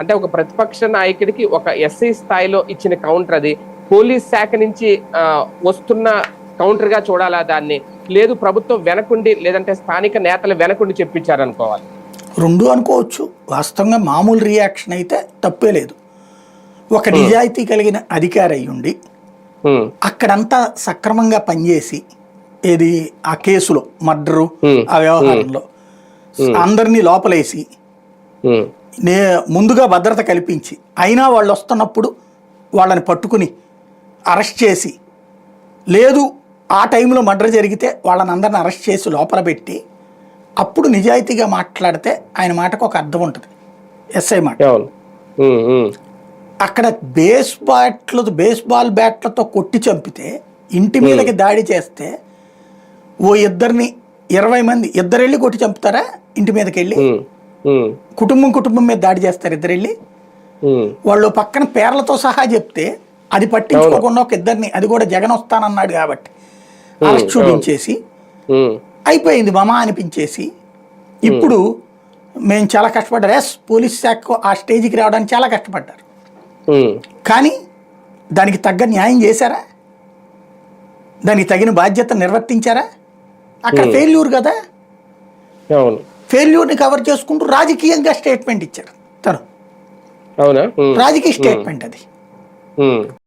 అంటే ఒక ప్రతిపక్ష నాయకుడికి ఒక ఎస్ఐ స్థాయిలో ఇచ్చిన కౌంటర్ అది. పోలీస్ శాఖ నుంచి వస్తున్న కౌంటర్గా చూడాలా దాన్ని? లేదు ప్రభుత్వం వెనకుండి లేదంటే స్థానిక నేతలు వెనకుండి చెప్పించారనుకోవాలి. రెండు అనుకోవచ్చు. వాస్తవంగా మామూలు రియాక్షన్ అయితే తప్పే లేదు. ఒక నిజాయితీ కలిగిన అధికారి అయి ఉండి ఉమ్, అక్కడంతా సక్రమంగా పనిచేసి ఏది ఆ కేసులో మర్డరు Hmm. ఆ వ్యవహారంలో అందరినీ లోపలేసి నే ముందుగా భద్రత కల్పించి అయినా వాళ్ళు వస్తున్నప్పుడు వాళ్ళని పట్టుకుని అరెస్ట్ చేసి లేదు ఆ టైంలో మర్డర్ జరిగితే వాళ్ళని అందరిని అరెస్ట్ చేసి లోపల పెట్టి అప్పుడు నిజాయితీగా మాట్లాడితే ఆయన మాటకు ఒక అర్థం ఉంటుంది. ఎస్ఐ మాట. అక్కడ బేస్ బ్యాట్లు బేస్ బాల్ బ్యాట్లతో కొట్టి చంపితే ఇంటి మీదకి దాడి చేస్తే ఓ ఇద్దరిని ఇరవై మంది ఇద్దరు వెళ్ళి కొట్టి చంపుతారా? ఇంటి మీదకి వెళ్ళి కుటుంబం కుటుంబం మీద దాడి చేస్తారు ఇద్దరు వెళ్ళి వాళ్ళు పక్కన పేర్లతో సహా చెప్తే అది పట్టించుకోకుండా ఒక ఇద్దరిని అది కూడా జగన్ వస్తానన్నాడు కాబట్టి. అరెస్ట్ చూపించేసి అయిపోయింది మమ అనిపించేసి. ఇప్పుడు మేము చాలా కష్టపడ్డారు. ఎస్ పోలీస్ శాఖ ఆ స్టేజ్కి రావడానికి చాలా కష్టపడ్డారు. కానీ దానికి తగ్గ న్యాయం చేశారా? దానికి తగిన బాధ్యత నిర్వర్తించారా? అక్కడ ఫెయిల్యూర్ కదా? అవును. ఫెయిల్యూర్ని కవర్ చేసుకుంటూ రాజకీయంగా స్టేట్మెంట్ ఇచ్చారు తను. రాజకీయ స్టేట్మెంట్ అది.